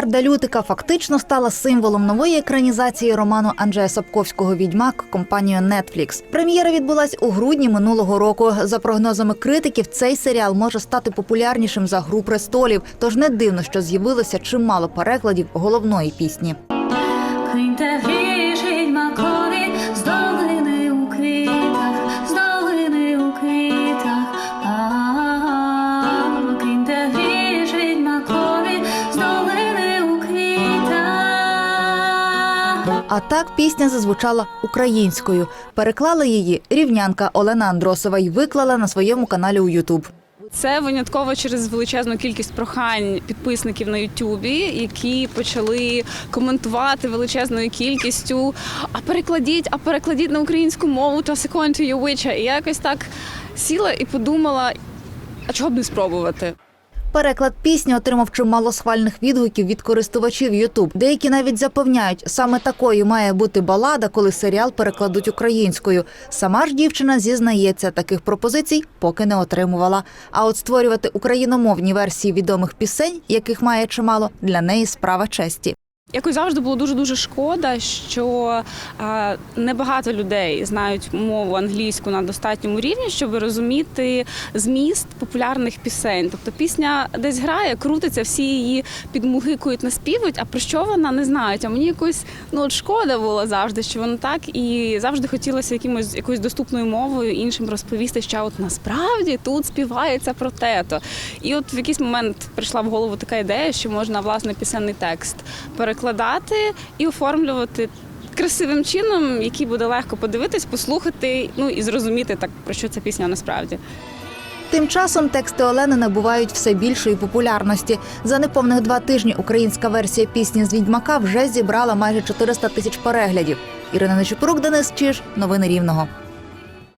Арда Лютика фактично стала символом нової екранізації роману Анджея Сапковського Відьмак компанією Netflix. Прем'єра відбулась у грудні минулого року. За прогнозами критиків, цей серіал може стати популярнішим за гру престолів. Тож не дивно, що з'явилося чимало перекладів головної пісні. А так пісня зазвучала українською. Переклала її рівнянка Олена Андросова і виклала на своєму каналі у Ютуб. Це винятково через величезну кількість прохань підписників на Ютубі, які почали коментувати величезною кількістю. А перекладіть, а перекладіть на українську мову та секунд to. І я якось так сіла і подумала, а чого б не спробувати? Переклад пісні отримав чимало схвальних відгуків від користувачів Ютуб. Деякі навіть запевняють, саме такою має бути балада, коли серіал перекладуть українською. Сама ж дівчина зізнається, таких пропозицій поки не отримувала. А от створювати україномовні версії відомих пісень, яких має чимало, для неї справа честі. Якось завжди було дуже дуже шкода, що е, небагато людей знають мову англійську на достатньому рівні, щоб розуміти зміст популярних пісень. Тобто пісня десь грає, крутиться, всі її підмугикують, наспівують, а про що вона не знають. А мені якось ну от шкода було завжди, що воно так, і завжди хотілося якимось якоюсь доступною мовою іншим розповісти, що от насправді тут співається про те-то. І от в якийсь момент прийшла в голову така ідея, що можна власне пісенний текст перекладати і оформлювати. Красивим чином, який буде легко подивитись, послухати, ну і зрозуміти так про що ця пісня насправді. Тим часом тексти Олени набувають все більшої популярності. За неповних два тижні українська версія пісні з відьмака вже зібрала майже 400 тисяч переглядів. Ірина Нечупорук, Денис Чиж, новини Рівного.